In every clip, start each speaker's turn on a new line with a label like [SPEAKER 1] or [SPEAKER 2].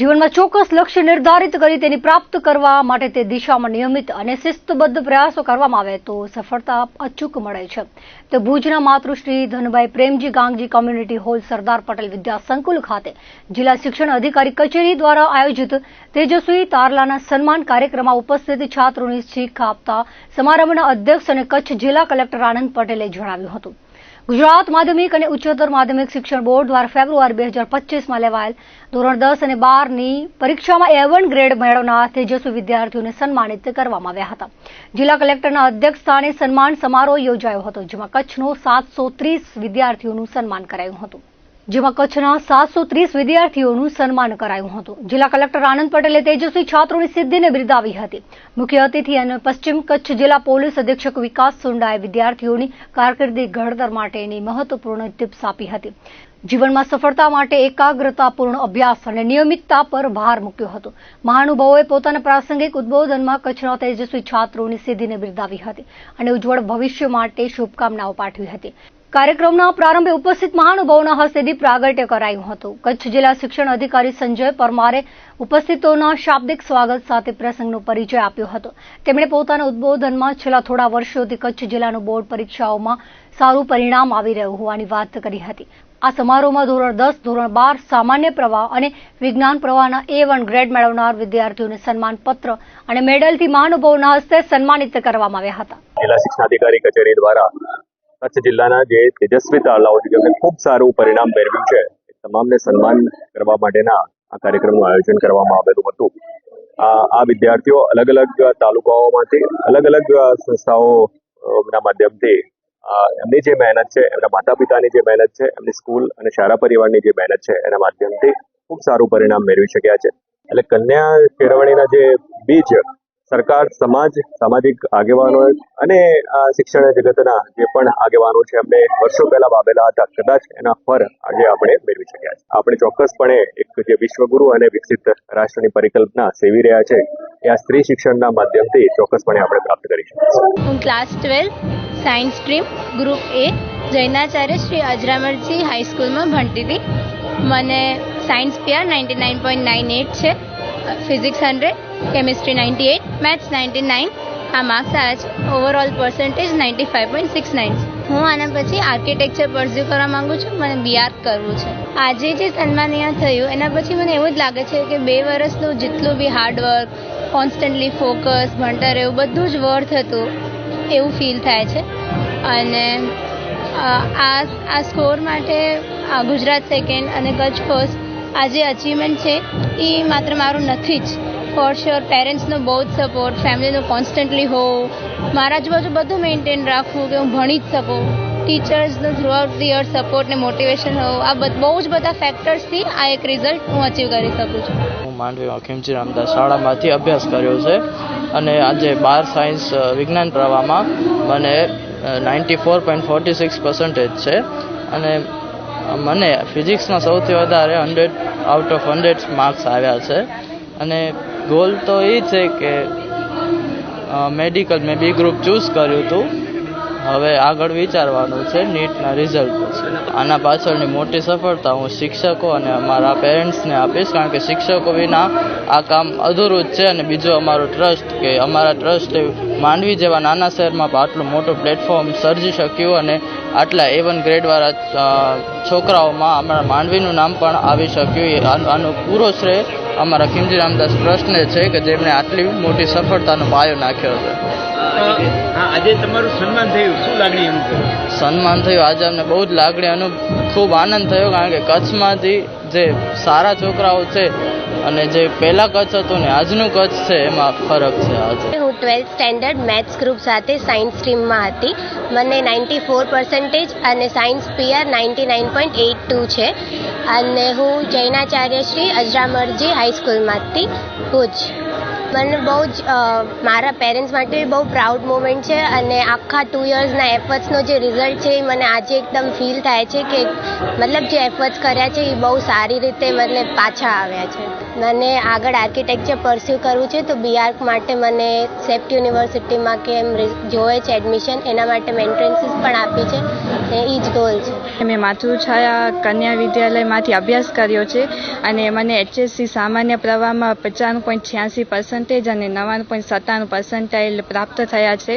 [SPEAKER 1] જીવનમાં ચોક્કસ લક્ષ્ય નિર્ધારિત કરી તેની પ્રાપ્ત કરવા માટે તે દિશામાં નિયમિત અને શિસ્તબદ્ધ પ્રયાસો કરવામાં આવે તો સફળતા અચૂક મળે છે તો ભુજના માતૃશ્રી ધનભાઈ પ્રેમજી ગાંગજી કોમ્યુનિટી હોલ સરદાર પટેલ વિદ્યા સંકુલ ખાતે જિલ્લા શિક્ષણ અધિકારી કચેરી દ્વારા આયોજિત તેજસ્વી તારલાના સન્માન કાર્યક્રમમાં ઉપસ્થિત છાત્રોની શીખ આપતા સમારંભના અધ્યક્ષ અને કચ્છ જિલ્લા કલેક્ટર આનંદ પટેલે જણાવ્યું હતું ગુજરાત માધ્યમિક અને ઉચ્ચતર માધ્યમિક શિક્ષણ બોર્ડ દ્વારા ફેબ્રુઆરી બે હજાર પચીસમાં લેવાયેલ ધોરણ દસ અને બારની પરીક્ષામાં એવન ગ્રેડ મેળવનાર તેજસ્વી વિદ્યાર્થીઓને સન્માનિત કરવામાં આવ્યા હતા જિલ્લા કલેક્ટરના અધ્યક્ષ સ્થાને સન્માન સમારોહ યોજાયો હતો જેમાં કચ્છનો સાતસો ત્રીસ વિદ્યાર્થીઓનું સન્માન કરાયું હતું જેમાં કચ્છના સાતસો ત્રીસ વિદ્યાર્થીઓનું સન્માન કરાયું હતું જિલ્લા કલેક્ટર આનંદ પટેલે તેજસ્વી છાત્રોની સિદ્ધિને બિરદાવી હતી મુખ્ય અતિથિ અને પશ્ચિમ કચ્છ જિલ્લા પોલીસ અધિક્ષક વિકાસ સોંડાએ વિદ્યાર્થીઓની કારકિર્દી ઘડતર માટેની મહત્વપૂર્ણ ટિપ્સ આપી હતી જીવનમાં સફળતા માટે એકાગ્રતાપૂર્ણ અભ્યાસ અને નિયમિતતા પર ભાર મૂક્યો હતો મહાનુભાવોએ પોતાના પ્રાસંગિક ઉદ્બોધનમાં કચ્છના તેજસ્વી છાત્રોની સિદ્ધિને બિરદાવી હતી અને ઉજ્જવળ ભવિષ્ય માટે શુભકામનાઓ પાઠવી હતી કાર્યક્રમના પ્રારંભે ઉપસ્થિત મહાનુભાવોના હસ્તેથી પ્રાગટ્ય કરાયું હતું કચ્છ જિલ્લા શિક્ષણ અધિકારી સંજય પરમારે ઉપસ્થિતોના શાબ્દિક સ્વાગત સાથે પ્રસંગનો પરિચય આપ્યો હતો તેમણે પોતાના ઉદબોધનમાં છેલ્લા થોડા વર્ષોથી કચ્છ જિલ્લાનું બોર્ડ પરીક્ષાઓમાં સારું પરિણામ આવી રહ્યું હોવાની વાત કરી હતી આ સમારોહમાં ધોરણ દસ ધોરણ બાર સામાન્ય પ્રવાહ અને વિજ્ઞાન પ્રવાહના એ વન ગ્રેડ મેળવનાર વિદ્યાર્થીઓને સન્માનપત્ર અને મેડલથી મહાનુભાવોના હસ્તે સન્માનિત કરવામાં આવ્યા હતા
[SPEAKER 2] જિલ્લા શિક્ષણ અધિકારી કચેરી દ્વારા કચ્છ જિલ્લાના જે તેજસ્વી તાલાઓ છે જેમને ખૂબ સારું પરિણામ મેળવ્યું છે તમામને સન્માન કરવા માટેના આ કાર્યક્રમનું આયોજન કરવામાં આવેલું હતું આ વિદ્યાર્થીઓ અલગ અલગ તાલુકાઓમાંથી અલગ અલગ સંસ્થાઓના માધ્યમથી એમની જે મહેનત છે એમના માતા પિતાની જે મહેનત છે એમની સ્કૂલ અને શાળા પરિવારની જે મહેનત છે એના માધ્યમથી ખૂબ સારું પરિણામ મેળવી શક્યા છે એટલે કન્યા કેળવણીના જે બીજ સરકાર સમાજ સામાજિક આગેવાનો અને શિક્ષણ જગતના જે પણ આગેવાનો છે એમને વર્ષો પહેલા વાવેલા હતા કદાચ એના ફર આજે આપણે મેળવી શક્યા છે આપણે ચોક્કસપણે એક જે વિશ્વગુરુ અને વિકસિત રાષ્ટ્રની પરિકલ્પના સેવી રહ્યા છે એ આ સ્ત્રી શિક્ષણના માધ્યમથી ચોક્કસપણે આપણે પ્રાપ્ત કરી
[SPEAKER 3] શકીશું હું class twelfth science stream group A Jainacharya Shri Ajramarji હાઈસ્કૂલમાં ભણતી હતી મને science PR ninety nine point nine eight છે physics hundred chemistry ninety eight maths ninety nine આ માર્ક્સ આવ્યા છે overall percentage ninety five point six nine હું આના પછી આર્કિટેક્ચર પરસ્યુ કરવા માગું છું મને બીઆર કરવું છે આજે જે સન્માનીય થયું એના પછી મને એવું જ લાગે છે કે બે વર્ષનું જેટલું બી હાર્ડવર્ક કોન્સ્ટન્ટલી ફોકસ ભણતર એવું બધું જ વર્થ હતું એવું ફીલ થાય છે અને આ આ સ્કોર માટે ગુજરાત સેકન્ડ અને કચ્છ ફર્સ્ટ આ જે અચીવમેન્ટ છે એ માત્ર મારું નથી જ ફોર શ્યોર પેરેન્ટ્સનો બહુ જ સપોર્ટ ફેમિલીનો કોન્સ્ટન્ટલી હો મારા આજુબાજુ બધું મેન્ટેન રાખવું કે હું ભણી જ શકું ટીચર્સનો throughout the year support ને મોટિવેશન હોવું આ બહુ જ બધા ફેક્ટર્સથી આ એક રિઝલ્ટ હું અચીવ કરી શકું
[SPEAKER 4] છું હું માંડવીમાં ખીમચી રામદાસ શાળામાંથી અભ્યાસ કર્યો છે અને આજે બાર સાયન્સ વિજ્ઞાન પ્રવાહમાં મને ninety four point forty six percentage છે અને મને ફિઝિક્સમાં સૌથી વધારે hundred out of hundred marks આવ્યા છે અને ગોલ તો એ છે કે મેડિકલ મેં બી ગ્રુપ ચૂઝ કર્યું હતું હવે આગળ વિચારવાનું છે નીટના રિઝલ્ટ પછી આના પાછળની મોટી સફળતા હું શિક્ષકો અને અમારા પેરેન્ટ્સને આપીશ કારણ કે શિક્ષકો વિના આ કામ અધૂરું જ છે અને બીજું અમારું ટ્રસ્ટ કે અમારા ટ્રસ્ટ માંડવી જેવા નાના શહેરમાં આટલું મોટું પ્લેટફોર્મ સર્જી શક્યું અને આટલા એ વન ગ્રેડવાળા છોકરાઓમાં અમારા માંડવીનું નામ પણ આવી શક્યું આનો પૂરો શ્રેય અમારા ખીમજી રામદાસ ટ્રસ્ટને છે કે જેમણે આટલી મોટી સફળતાનો પાયો નાખ્યો હતો
[SPEAKER 5] આજે તમારું સન્માન થયું શું લાગણી
[SPEAKER 4] સન્માન થયું આજે અમને બહુ જ લાગણી અનુ ખૂબ આનંદ થયો કારણ કે કચ્છમાંથી જે સારા છોકરાઓ છે અને જે પહેલાં કચ્છ હતું ને આજનું કચ્છ છે એમાં ફરક છે આજે
[SPEAKER 3] હું ટ્વેલ્થ સ્ટેન્ડર્ડ મેથ્સ ગ્રુપ સાથે સાયન્સ સ્ટ્રીમમાં હતી મને નાઇન્ટી ફોર પર્સન્ટેજ અને science PR ninety nine point eight two છે અને હું જૈનાચાર્ય શ્રી અજરામરજી હાઈસ્કૂલમાંથી ભુજ મને બહુ જ મારા પેરેન્ટ્સ માટે બહુ પ્રાઉડ મોમેન્ટ છે અને આખા ટુ યર્સના એફર્ટ્સનો જે રિઝલ્ટ છે એ મને આજે એકદમ ફીલ થાય છે કે મતલબ જે એફર્ટ્સ કર્યા છે એ બહુ સારી રીતે મને પાછા આવ્યા છે મને આગળ આર્કિટેક્ચર પરસ્યુ કરવું છે તો બીઆર્ક માટે મને સેફ્ટ યુનિવર્સિટીમાં કેમ જોઈએ છે એડમિશન એના માટે મેં એન્ટ્રન્સીસ પણ આપી છે એ જ ગોલ
[SPEAKER 6] છે મેં માતૃછાયા કન્યા વિદ્યાલયમાંથી અભ્યાસ કર્યો છે અને મને એચએસસી સામાન્ય પ્રવાહમાં પચાસ પોઈન્ટ છ્યાસી પર્સન્ટેજ અને નવ્વાણું પોઈન્ટ સત્તાણું પર્સન્ટાઇલ પ્રાપ્ત થયા છે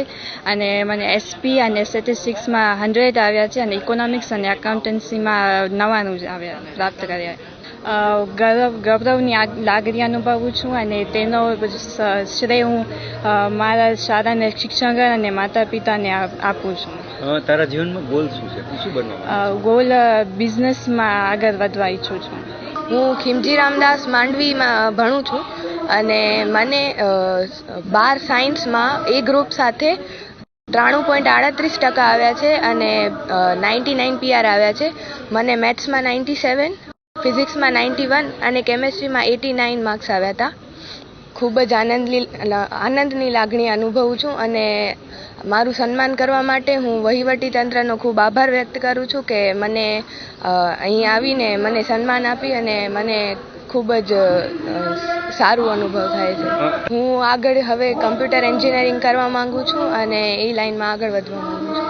[SPEAKER 6] અને મને એસપી અને સ્ટેટિસ્ટિક્સમાં હંડ્રેડ આવ્યા છે અને ઇકોનોમિક્સ અને એકાઉન્ટન્સીમાં નવ્વાણું આવ્યા પ્રાપ્ત કર્યા ગૌરવ ગૌરવની લાગણી અનુભવું છું અને તેનો શ્રેય હું મારા શાળાને શિક્ષણ અને માતા પિતાને આપું
[SPEAKER 5] છું તારા જીવનમાં ગોલ શું છે
[SPEAKER 6] શું બનવા ગોલ બિઝનેસમાં આગળ વધવા ઈચ્છું છું હું ખીમજી રામદાસ માંડવીમાં ભણું છું અને મને બાર સાયન્સમાં એ ગ્રુપ સાથે ત્રાણું પોઈન્ટ આડત્રીસ ટકા આવ્યા છે અને નાઇન્ટી નાઇન પીઆર આવ્યા છે મને મેથ્સમાં નાઇન્ટી સેવન ફિઝિક્સમાં નાઇન્ટી વન અને કેમેસ્ટ્રીમાં એટી નાઇન માર્ક્સ આવ્યા હતા ખૂબ જ આનંદની આનંદની લાગણી અનુભવું છું અને મારું સન્માન કરવા માટે હું વહીવટી તંત્રનો ખૂબ આભાર વ્યક્ત કરું છું કે મને અહીં આવીને મને સન્માન આપી અને મને ખૂબ જ સારું અનુભવ થાય છે હું આગળ હવે કમ્પ્યુટર એન્જિનિયરિંગ કરવા માગું છું અને એ લાઇનમાં આગળ વધવા માગું છું